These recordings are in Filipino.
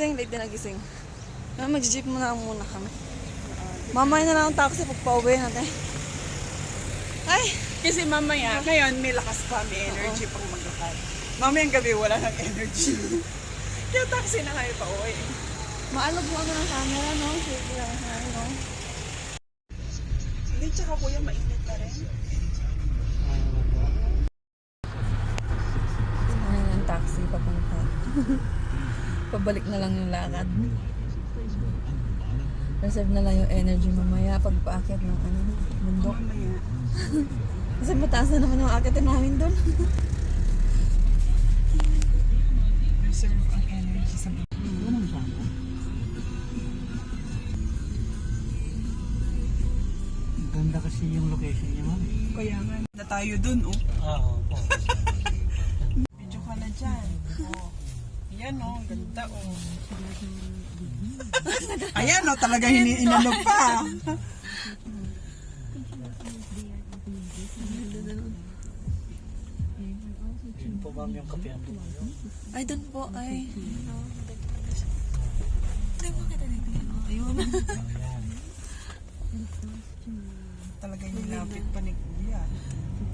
gigising. Late din nagising. Ah, mag-jeep muna muna kami. Mamaya na lang ang taxi pag pauwi natin. Ay, Kasi mamaya, ngayon may lakas pa, may energy pang maglakad. Mamayang gabi, wala nang energy. Kaya taxi na kayo pa uwi. maalog mo ako ng camera, no? Sige lang, no? Hindi, tsaka kuya, mainit na rin. Ayun ang taxi papunta. Pabalik na lang yung lakad. Reserve na lang yung energy mamaya pag paakyat ng ano, bundok. Kasi mataas na naman yung akitin namin doon. Reserve ang energy sa Ganda kasi yung location niya, ma'am. Kaya nga, na tayo dun, oh. Oo, po. Medyo ka na dyan. Oh. Ayan, oh. Ganda, oh. Ayan, oh. Talaga hiniinano pa. Yun po, ma'am, yung kape ang dumayo. Ay, doon po, ay. Hindi mo kita dito. Ayun. Talaga nilapit pa ni Kuya.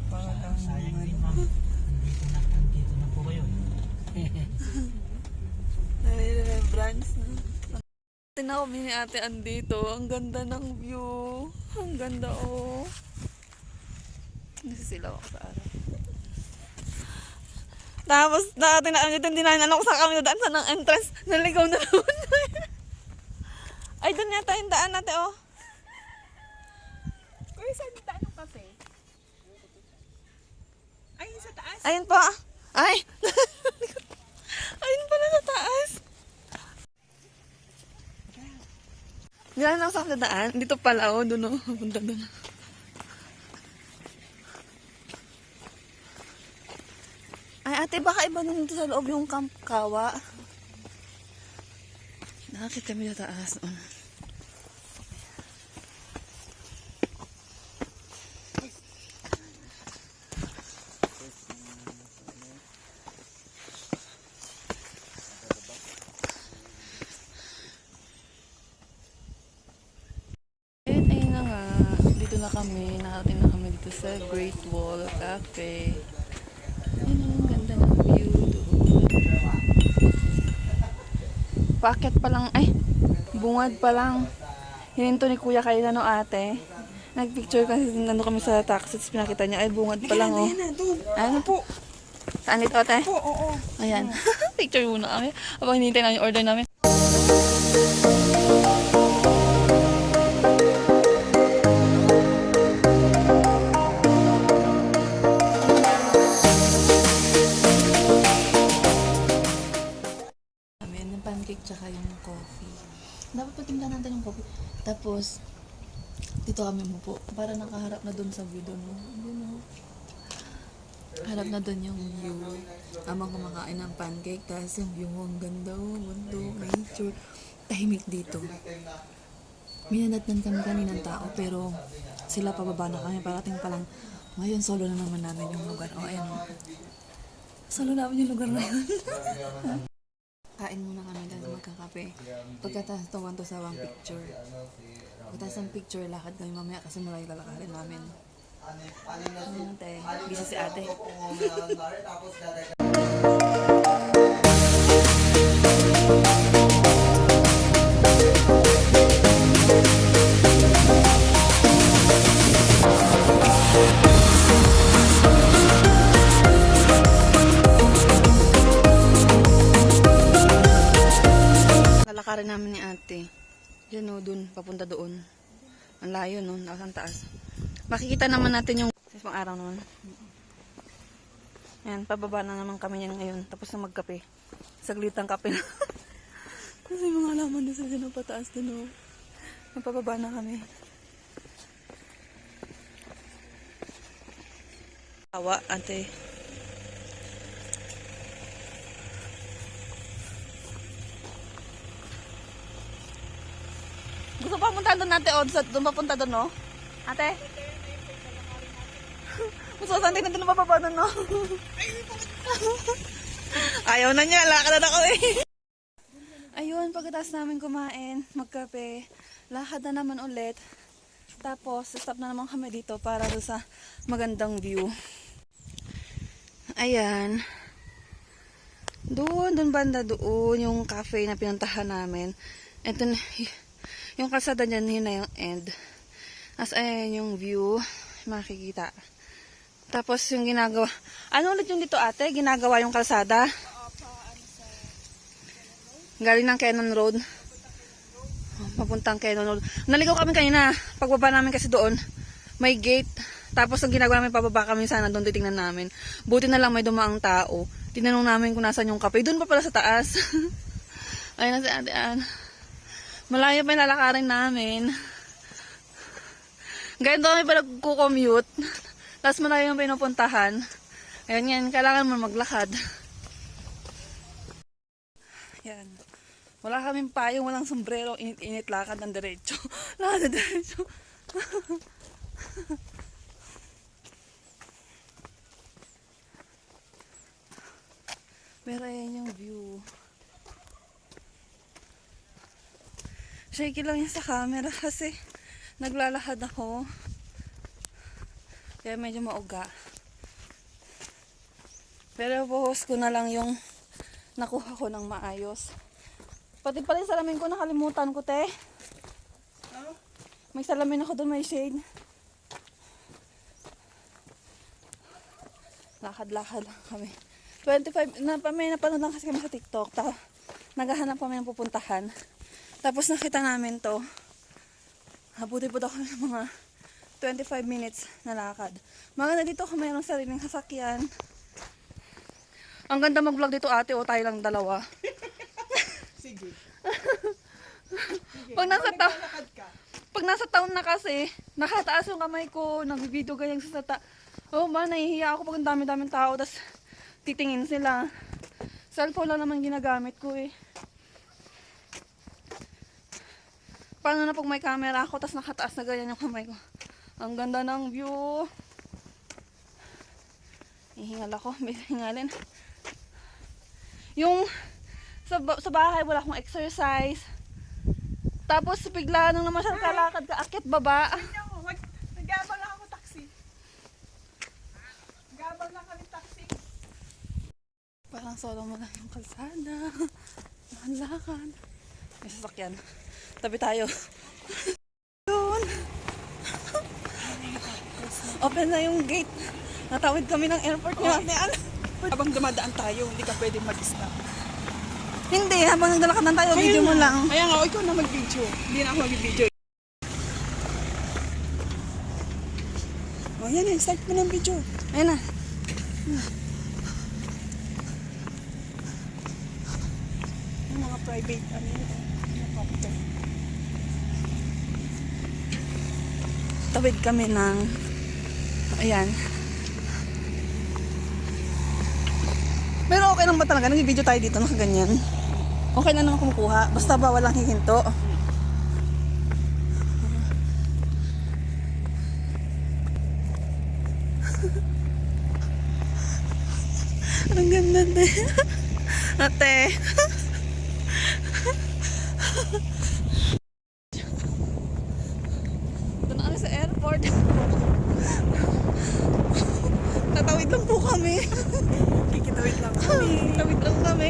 Parang, Sayang din, ma'am. Andito na, andito na po kayo. Ay, remembrance na. Kami ni ate andito. Ang ganda ng view. Ang ganda, oh. Nasisilaw ako sa araw. Tapos, dati na andito, hindi namin alam kung saan kami nadaan. Saan ang entrance? Naligaw na naman. Ay, doon yata yung daan natin, oh. Kuya, saan yung daan ng cafe? Ay, sa taas. Ayun po. Ay! Ayun pala sa taas. Na lang sa daan. Dito pala, oh. Doon, oh. Punta doon. Ay, ate, baka iba na dito sa loob yung Camp Kawa. Nakakit kami sa taas. Oh. Ayun, ayun na nga. Dito na kami. Nakarating na kami dito Wall Cafe. Ayun, ang ganda ng view doon. Packet pa lang, ay, bungad pa lang. Hininto ni kuya kayo no ate. Nagpicture kasi nando kami sa taxi, tapos pinakita niya, ay bungad pa lang oh. Ayan na, doon. Ano po? Saan dito ate? Oo, oo. Ayan. Picture muna kami. Habang hinihintay namin yung order namin. Kami mo po. Para nakaharap na doon sa view no? Yun, no? Harap na doon yung view. Amang kumakain ng pancake. Tapos yung view ang ganda. Oh, mundo, nature. Tahimik dito. Minanatnan kami kaninang tao. Pero sila pababa na kami. Parating pa lang. Ngayon, solo na naman namin yung lugar. O, oh, ayan. oh. Solo namin yung lugar na yun. Kain muna kami dahil magkakape. Pagkatapos tuwan to sa one picture. Pagkatapos ng picture, lakad kami mamaya kasi malayo lalakarin namin. Ano te? Bisa si ate. Lalakarin namin ni ate. Diyan o, dun, papunta doon. Ang layo no, nasa taas. Makikita naman natin yung sa isang araw naman. Ayan, pababa na naman kami yan ngayon. Tapos na magkape. Saglitang kape na. Kasi mga halaman na sila na pataas dun o. Napababa na kami. Awa, ate. Doon Odds at doon papunta doon, no? Ate? Mususan din natin mababa doon, no? Ayaw na niya, lakad na ako eh. Ayun, pagkatapos namin kumain, magkape, lakad na naman ulit. Tapos, stop na naman kami dito para doon sa magandang view. Ayan. Doon, doon banda doon, yung cafe na pinuntahan namin. Ito na, yung kalsada dyan, yun na yung end. As ayan yung view, makikita. Tapos yung ginagawa, ano ulit yung dito ate? Ginagawa yung kalsada? Galing ng Cannon Road. Papuntang Cannon Road. Naligaw kami kanina. Pagbaba namin kasi doon, may gate. Tapos ang ginagawa namin, pababa kami sana doon titingnan namin. Buti na lang may dumaang tao. Tinanong namin kung nasan yung kape. Doon pa pala sa taas. Ayun na si Ate Ann. Malayo pa yung lalakarin namin. Ganito kami pala kukommute. Tapos malayo yung pinupuntahan. Ayan yan, kailangan mo maglakad. Yan. Wala kaming payong, walang sombrero, init-init lakad ng diretso. lakad ng diretso. Pero ayan yung view. Shaky lang yan sa camera kasi naglalakad ako. Kaya medyo mauga. Pero buhos ko na lang yung nakuha ko ng maayos. Pati pala yung salamin ko nakalimutan ko, te. Oh, May salamin ako doon, may shade. Lakad-lakad lang kami. 25, na, may napanood lang kasi kami sa TikTok. Ta, naghahanap kami ng pupuntahan. Tapos nakita namin to. Habuti po ako ng mga 25 minutes na lakad. Maganda dito kung mayroong sariling sasakyan. Ang ganda mag-vlog dito ate o tayo lang dalawa. sige. Pag nasa, ta- ka. pag nasa town na kasi, nakataas yung kamay ko, nag-video ganyan sa ta. Oh man, nahihiya ako pag ang dami-daming tao, tas titingin sila. Cellphone lang naman ginagamit ko eh. Paano na pag may camera ako, tas nakataas na ganyan yung kamay ko. Ang ganda ng view. Ihingal ako, may hingalin. Yung sa, sa bahay, wala akong exercise. Tapos bigla nung naman siya kalakad ka, akit baba. Nag-aabang lang ako taxi. Nag-aabang lang kami taxi. Parang solo mo lang yung kalsada. Nakalakad. May sasakyan. Tabi tayo. Yun. Open na yung gate. Natawid kami ng airport niya. Ano? Habang dumadaan tayo, hindi ka pwede mag-stop. Hindi, habang naglalakad na tayo, video mo lang. Kaya nga, ikaw na mag-video. Hindi na ako mag-video. Oh, yan yan. Start mo ng video. Ayun na. Yung mga private, ano yun. Tawid kami ng... Ayan. Pero okay lang ba talaga? Nag-video tayo dito, nakaganyan. Okay lang naman kumukuha. Basta ba walang hihinto. Ang ganda din. Ate. Doon na kami sa airport. Tatawid lang po kami. Kikitawid lang kami. Tawid lang kami.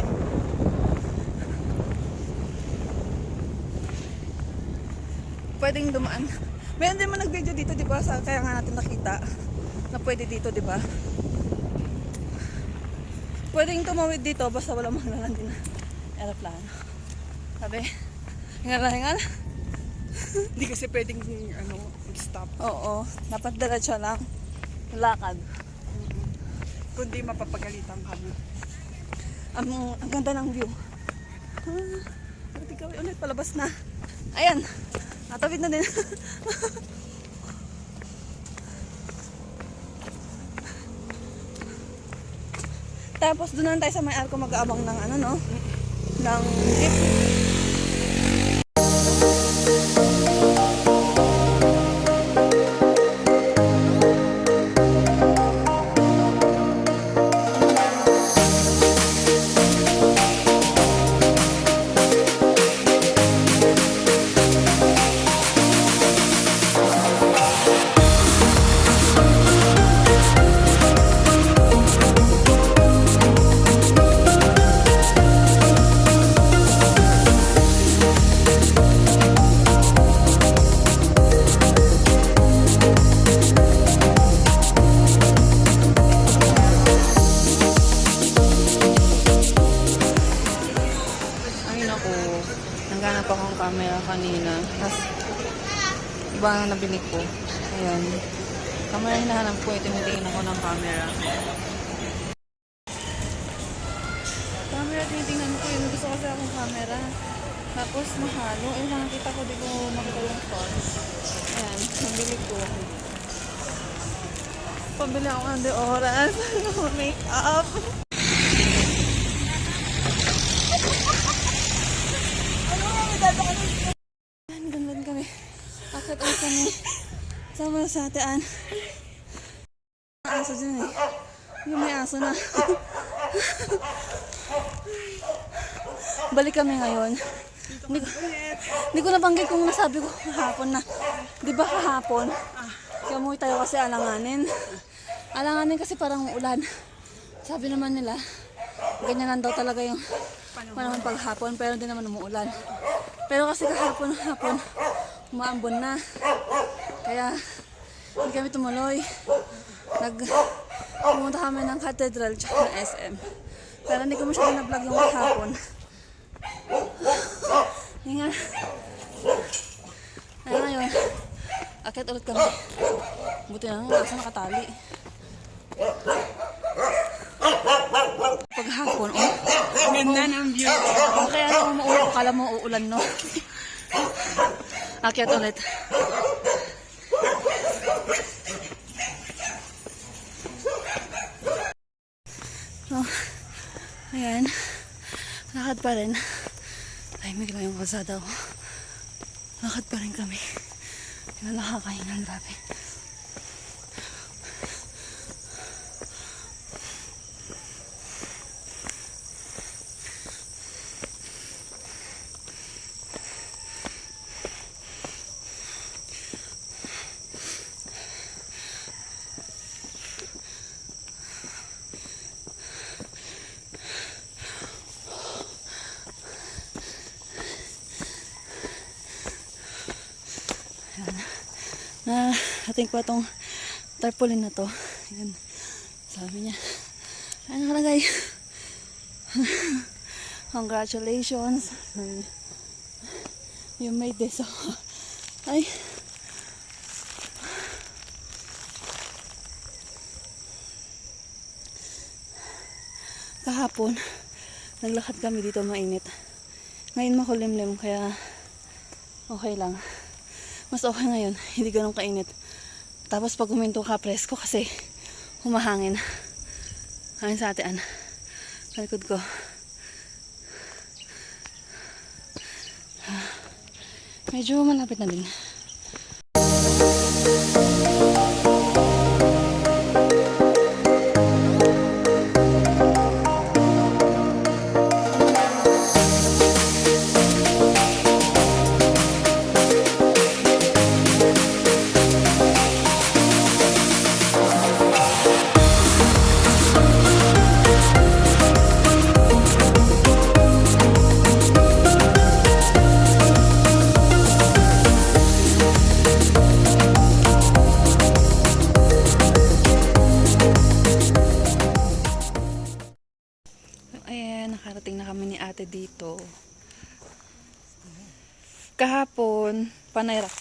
Pwedeng dumaan. Meron din man nag-video dito, di ba? Sa, kaya nga natin nakita na pwede dito, di ba? Pwedeng tumawid dito basta wala mga din na aeroplano. Sabi, hingal na hingal. Hindi kasi pwedeng ano, stop. Oo, dapat diretso lang. Lakad. Kundi mapapagalitan kami. Ang, ang ganda ng view. Ah, Pati kami ulit palabas na. Ayan. Natawid na din. Tapos doon na tayo sa may arko mag-aabang ng ano no? Ng jeep. Kanina. Tapos, iba ang nabili ko. Ayan. Camera hinahanap ko. Tinitingin ako ng camera. Camera, tinitingnan ko yun. Gusto kasi akong camera. Tapos, mahalo. Eh, nakakita ko, di ko makita yung cost. Ayan, nabili ko. Pabili ako ng oras. Make up. Ayan, ganun kami. Akit ulit kami. Sama sa atean. Aso dyan eh. Yung may aso na. Balik kami ngayon. Hindi ko, hindi ko nabanggit kung nasabi ko kahapon na. Di ba kahapon? Kamuy tayo kasi alanganin. Alanganin kasi parang ulan. Sabi naman nila, ganyan lang daw talaga yung panahon paghapon pero hindi naman umuulan. Pero kasi kahapon hapon, umaambon na. Kaya hindi kami tumuloy. Nag pumunta kami ng cathedral tsaka ng SM. Pero hindi ko masyado na-vlog yung kahapon. Hinga. Ay ngayon, akit ulit kami. Buti na nga, asa nakatali. Paghapon, oh. Ganda ng view. Kaya nung umuulan, kala mo uulan, no? Akyat ulit. So, ayan. Lakad pa rin. Tahimik lang yung kalsada ko. Lakad pa rin kami. Yung nakakahingan, grabe. Ating ko itong tarpaulin na to. Ayan. Sabi niya. Ay, nakalagay. Congratulations. You made this. Ay. Kahapon, naglakad kami dito mainit. Ngayon makulimlim kaya okay lang mas okay ngayon. Hindi ganun kainit. Tapos pag huminto ka, presko kasi humahangin. Hangin sa atin. Sa likod ko. Medyo malapit na din.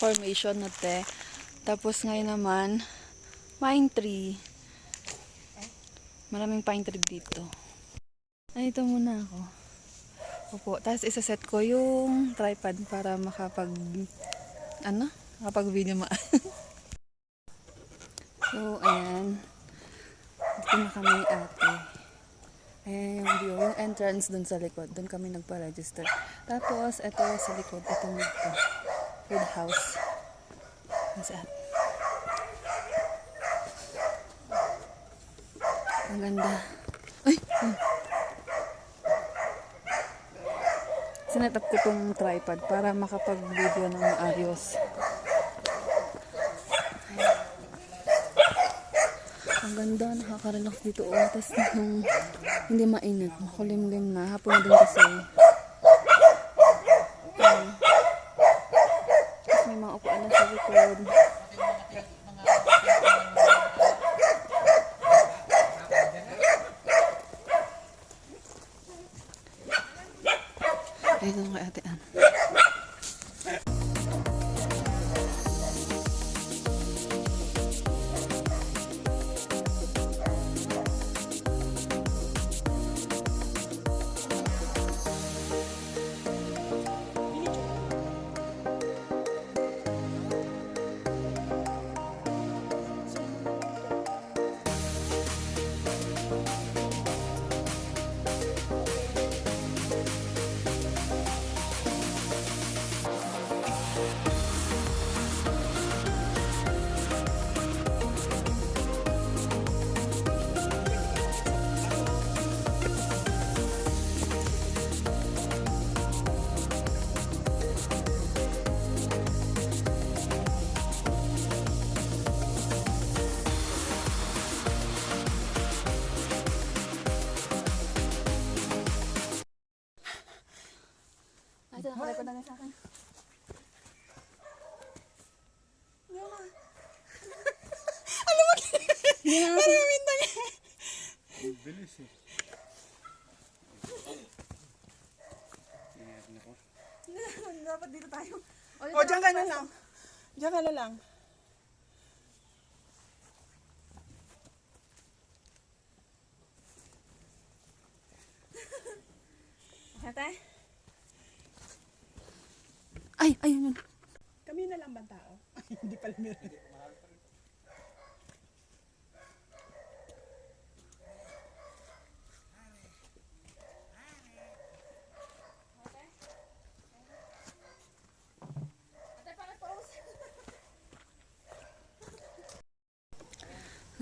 Formation na te. Tapos ngayon naman, pine tree. Maraming pine tree dito. Ay, ito muna ako. Opo. Tapos isaset ko yung tripod para makapag, ano? Makapag video ma. so, ayan. Dito na kami ate. Ayan yung view, yung entrance dun sa likod. Dun kami nagpa-register. Tapos, ito sa likod, ito dito. Food house. Ang saan? Ang ganda. Ay! Sinet up ko tong tripod para makapag-video ng maayos. Ang ganda, nakaka-relax dito. Oh. Tapos nung hindi mainit, makulimlim na. Hapon din kasi. Ayan. Tapos may mga upuan likod. Ayun ang kay ate Ann. Nakarecord na lang sa akin. Hindi na ako. Bilis eh. Dapat dito tayo. O, O, dyan ka na lang. Dyan ka na lang. Ate, Ay, ayun yun. kami na lang bang tao? Ay, hindi pala meron.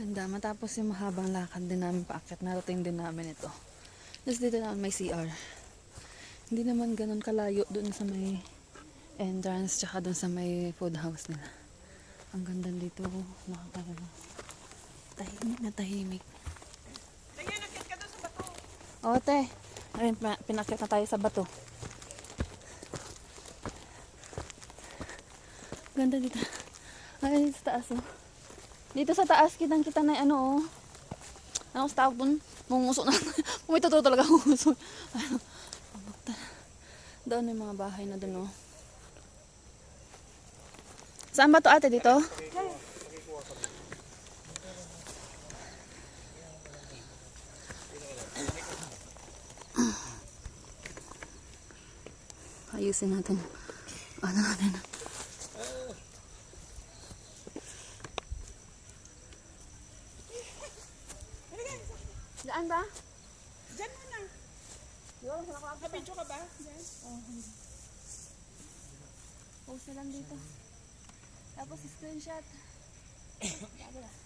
Ganda. Matapos yung mahabang lakad din namin paakyat, narating din namin ito. Tapos dito naman may CR. Hindi naman ganun kalayo doon sa may entrance tsaka doon sa may food house nila. Ang ganda dito. Nakakalaga. Tahimik na tahimik. Tingnan, nakit ka doon sa bato. O, te. Ayun, pinakyat na tayo sa bato. Ganda dito. Ay, sa taas, oh. Dito sa taas, kitang-kita na ano, oh. Ano sa tawag dun? Munguso na. Kung may totoo talaga munguso. Ano? Doon yung mga bahay na dun, oh. Saan ba to ate? Dito? Ayusin natin. Ano natin? Daan ba? Dyan mo na. Nakabidyo ka ba? Dyan. Post na lang dito. Tapos screenshot. Sabi na.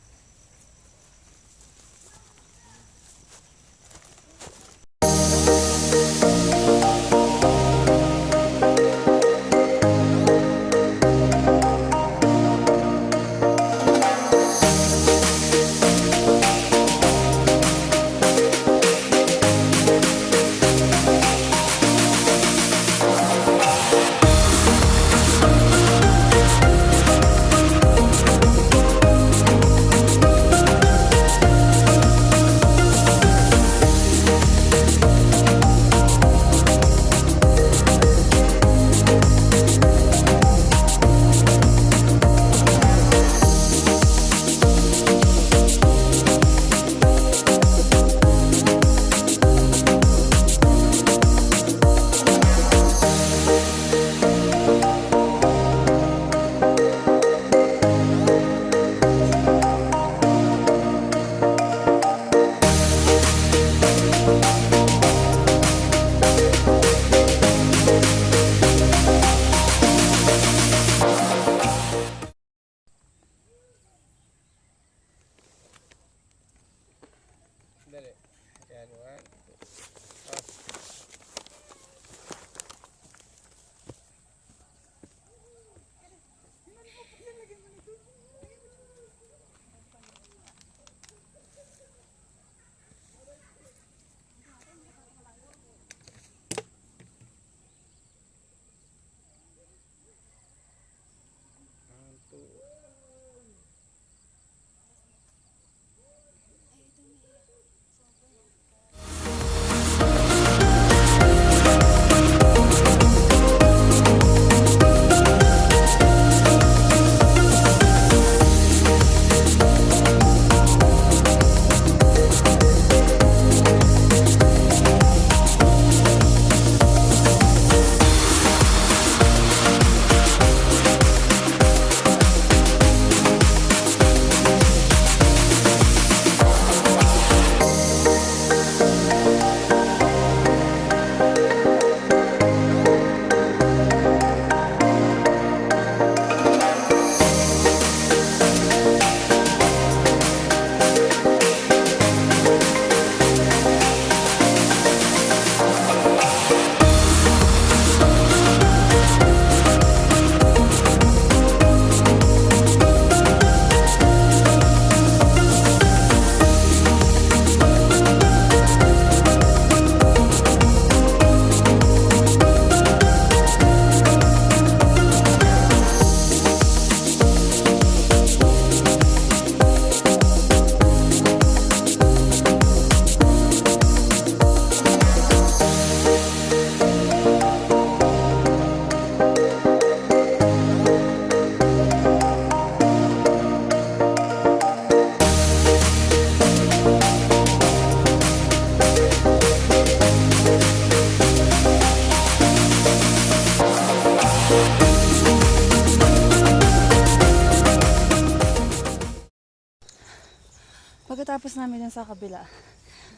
Sa kabila,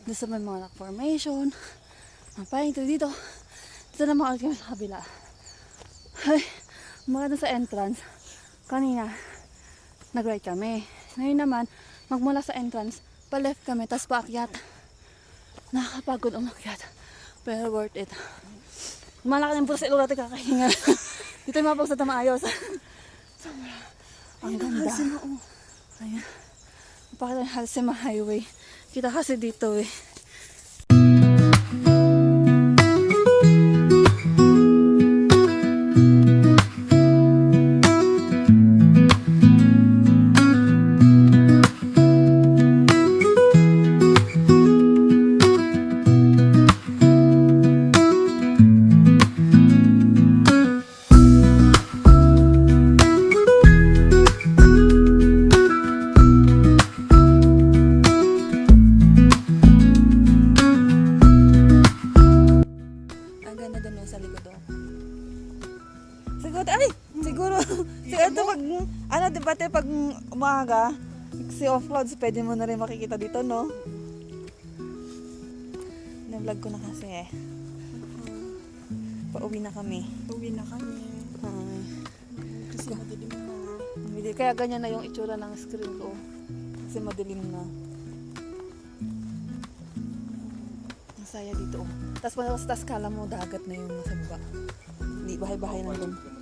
doon sa may mga rock formation, mga pahinto dito, dito naman ulit kami sa kabila. Ay, mga dun sa entrance, kanina, nag-right kami. Ngayon naman, magmula sa entrance, pa-left kami, tapos paakyat. Nakakapagod umakyat. Pero worth it. Malaki ng puso sa ilong natin kakahinga. Dito yung mapag sa tamaayos. Sobra. Ang ganda. Ayan. Napakita ng Halsema Highway. Kita kasi dito eh. Siguro, ay! Siguro, siguro pag, ano, di ba, te, pag umaga, si off-roads, pwede mo na rin makikita dito, no? Na-vlog ko na kasi eh. Pauwi na kami. Uwi na kami. Ay, Kasi madilim na. hindi- kaya ganyan na yung itsura ng screen ko. Kasi madilim na. Ang saya dito. oh. Tapos pag sa taas kala mo, dagat na yung nasa baba. Hindi, bahay-bahay lang doon.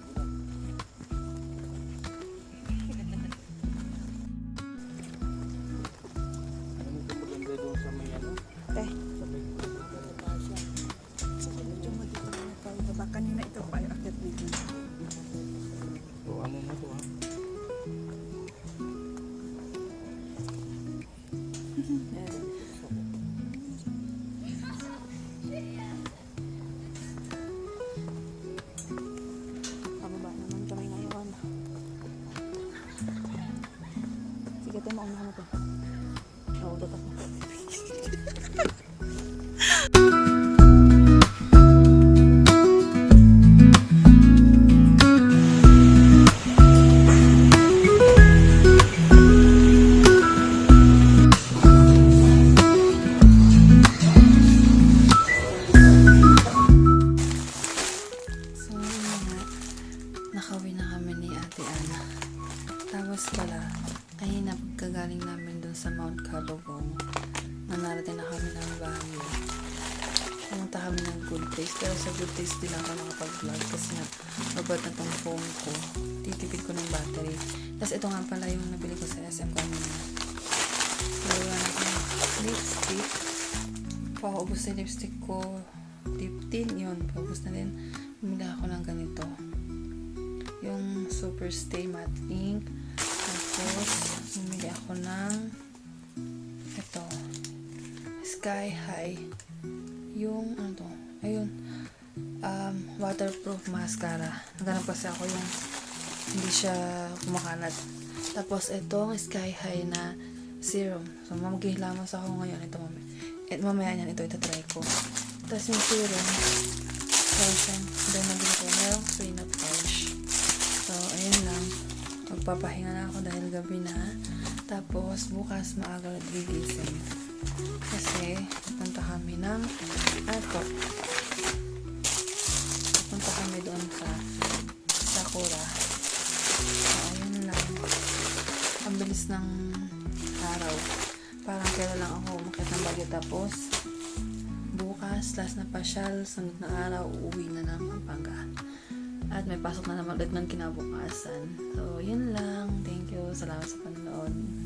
Place. Pero sa good place din ako nakapag-vlog kasi nga mabot na tong phone ko. Titipid ko ng battery. Tapos ito nga pala yung nabili ko sa SM kanina. So, yan ako lipstick. Paubos na lipstick ko. Lip tint yun. Paubos na din. Bumili ako ng ganito. Yung Super Stay Matte Ink. Tapos, bumili ako ng ito. Sky High. Yung, ano to? Ayun. Um, waterproof mascara. Naghanap kasi ako yung hindi siya kumakalat. Tapos, itong Sky High na serum. So, mamaghilamas ako ngayon. Ito mamaya. Et, mamaya yan. Ito, ito try ko. Tapos yung serum. Lotion. Then, nabili ko. Merong free na pouch. So, ayun lang. Magpapahinga na ako dahil gabi na. Tapos, bukas maaga gigising. Kasi, pupunta kami ng ato. Pupunta kami doon sa Sakura. So, ayun lang. Ang bilis ng araw. Parang kailan lang ako umakit ng bagyo tapos bukas, last na pasyal, sunod na araw, uuwi na ng Pampanga. At may pasok na naman ulit ng kinabukasan. So, yun lang. Thank you. Salamat sa panonood.